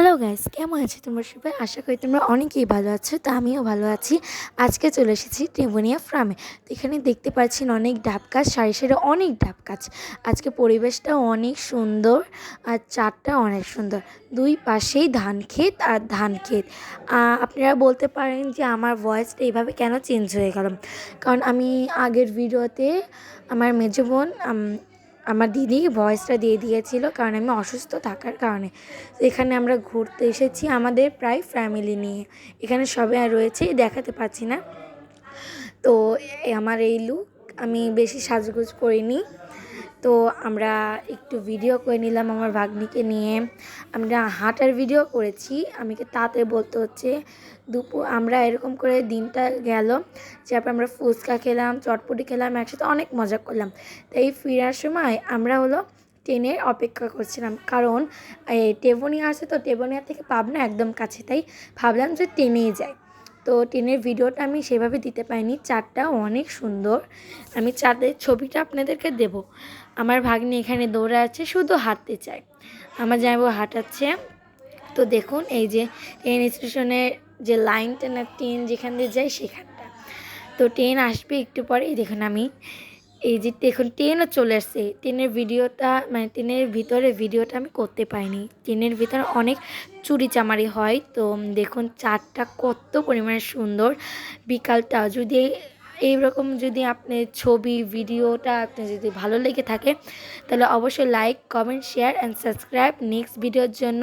Hello guys কেমন আছে তোমরা সবাই? আশা করি তোমরা অনেকেই ভালো আছো তো আমিও ভালো আছি। আজকে চলে এসেছি টেমোনিয়া ফার্মে। তো এখানে দেখতে পাচ্ছেন অনেক ডাব গাছ সারি সারি অনেক ডাব গাছ। আজকে পরিবেশটা অনেক সুন্দর আর চারটা অনেক সুন্দর। দুই পাশেই ধান ক্ষেত আর ধান ক্ষেত। আপনারা বলতে পারেন যে আমার ভয়েসটা এইভাবে কেন চেঞ্জ হয়ে গেল? কারণ আমি আগের ভিডিওতে আমার মেজো বোন আম, আমার দিদি ভয়েসটা দিয়ে দিয়েছিল কারণ আমি অসুস্থ থাকার কারণে। এখানে আমরা ঘুরতে এসেছি আমাদের প্রায় ফ্যামিলি নিয়ে। এখানে সবাই রয়েছে, দেখাতে পাচ্ছি না। তো আমার এই লুক আমি বেশি সাজগোজ করিনি। তো আমরা একটু ভিডিও করে নিলাম আমার ভাগ্নিকে নিয়ে। আমরা হাঁটার ভিডিও করেছি। আমাকে তাতে বলতে হচ্ছে, দুপুর আমরা এরকম করে দিনটা গেল, তারপর আমরা ফুচকা খেলাম, চটপটি খেলাম, একসাথে অনেক মজা করলাম। তাই ফেরার সময় আমরা হলো ট্রেনের অপেক্ষা করছিলাম। কারণ টেবনিয়া আছে তো, টেবনিয়া থেকে পাবনা একদম কাছে। তাই ভাবলাম যে ট্রেনেই যাই। তো ট্রেনের ভিডিওটা আমি সেভাবে দিতে পাইনি চারটা অনেক সুন্দর। আমি চাঁদের ছবিটা আপনাদেরকে দেব। আমার ভাগ্নি এখানে দৌড়ে আছে, শুধু হাঁটতে চায়। আমার জামাইবাবু হাঁটাচ্ছে। তো দেখুন, এই যে ট্রেন স্টেশনের যে লাইনটা না ট্রেন যেখান দিয়ে যায় সেখানটা। তো ট্রেন আসবে একটু পরেই। দেখুন, আমি এই যে এখন ট্রেনও চলে আসছে। ট্রেনের ভিডিওটা মানে ট্রেনের ভিতরে ভিডিওটা আমি করতে পাইনি ট্রেনের ভিতরে অনেক চুরি চামারি হয়। তো দেখুন, চারটা কত পরিমাণে সুন্দর। বিকালটা যদি এইরকম যদি আপনি ছবি, ভিডিওটা আপনার যদি ভালো লেগে থাকে, তাহলে অবশ্যই like comment share and subscribe next ভিডিওর জন্য।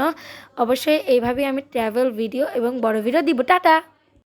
অবশ্যই এইভাবেই আমি ট্রাভেল ভিডিও এবং বড় ভিডিও দিব। টাটা!